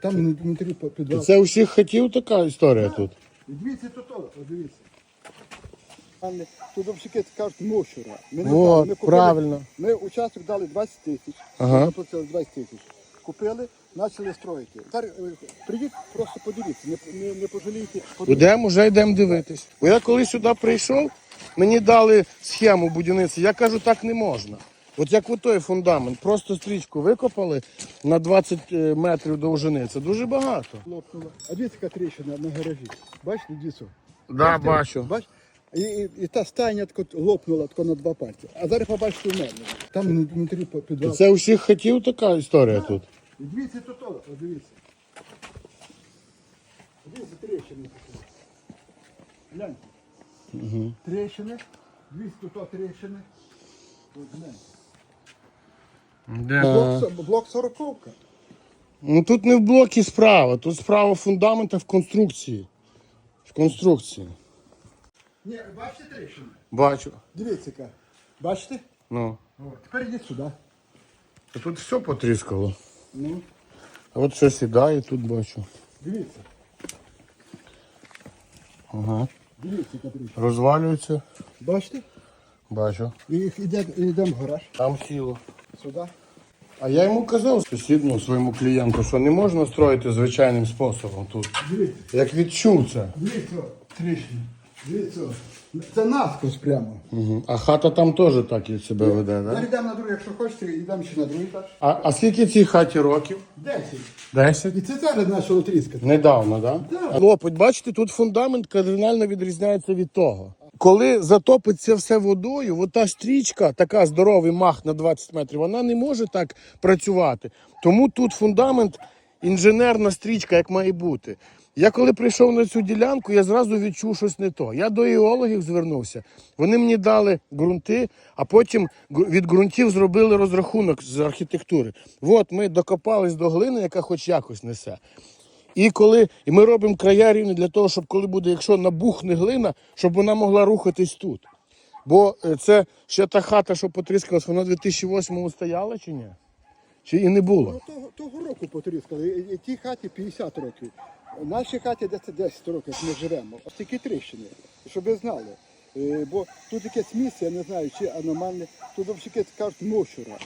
Там внутрі підвал. Це у всіх хатів така історія тут. Дивіться, тут дивіться. Пане, Тут взагалі кажуть мощура. Ми не От, ми купили- правильно. Ми участок дали 20 тисяч. Ага. Заплатили 20 тисяч. Купили, почали строїти. Зараз е, прийдіть, просто подивіться, не, не, не пожалійте. подивіться. Йдемо, вже йдемо дивитись. Бо я коли сюди прийшов, мені дали схему будівництва. Я кажу, так не можна. От як от той фундамент, просто стрічку викопали на 20 е, метрів довжини. Це дуже багато. Лопнуло. А дивіться, яка тріщина на гаражі. Бачите, дійсно? Да, бачу. Бач? І, і, і та стайня тако лопнула тако на два пальці. А зараз побачите у мене. Там внутрі підвал. Це у всіх хатів така історія тут. І Дивіться тут, о, дивіться. Дивіться, тріщини такі. Гляньте. Угу. Тріщини. Дивіться, тут о, тріщини. От гляньте. Блок, со- блок сороковка. Ну тут не в блокі справа, тут справа фундамента в конструкції. В конструкції. Ні, бачите тріщини? Бачу. Дивіться, яка. Бачите? Ну. От. Тепер йдіть сюди. А Тут все потріскало. Ну, А от що сідає, тут бачу. дивіться. Ага. Дивіться. Розвалюється. Бачите? Бачу. І йдемо в гараж. Там сіло. Сюди. А я йому казав сусідну своєму клієнту, що не можна строїти звичайним способом тут. Дивіться. Як відчув це. Дивіться, о, тріщини. Дивіться. Це наскось прямо. Угу. А хата там теж так і себе веде, так? Да? йдемо на другий, якщо хочете, йдемо ще на другий етаж. А, а скільки цій хаті років? Десять. Десять. І це зараз почало тріскати. Недавно, так? Да. Да? Лопать, бачите, тут фундамент кардинально відрізняється від того. Коли затопиться все водою, от стрічка, така здоровий мах на 20 метрів, вона не може так працювати. Тому тут фундамент інженерна стрічка, як має бути. Я коли прийшов на цю ділянку, я зразу відчув щось не то. Я до геологів звернувся. Вони мені дали ґрунти, а потім від ґрунтів зробили розрахунок з архітектури. От ми докопались до глини, яка хоч якось несе. І коли і ми робимо края рівні для того, щоб коли буде, якщо набухне глина, щоб вона могла рухатись тут. Бо е, це ще та хата, що потріскалась, вона в 2008-му стояла чи ні? Чи і не було? Ну, того, того року потріскали. І, тій хаті 50 років. Нашій хаті десь 10 років ми живемо. Ось такі тріщини, щоб ви знали. Е, бо тут якесь місце, я не знаю, чи аномальне, тут взагалі кажуть мощура.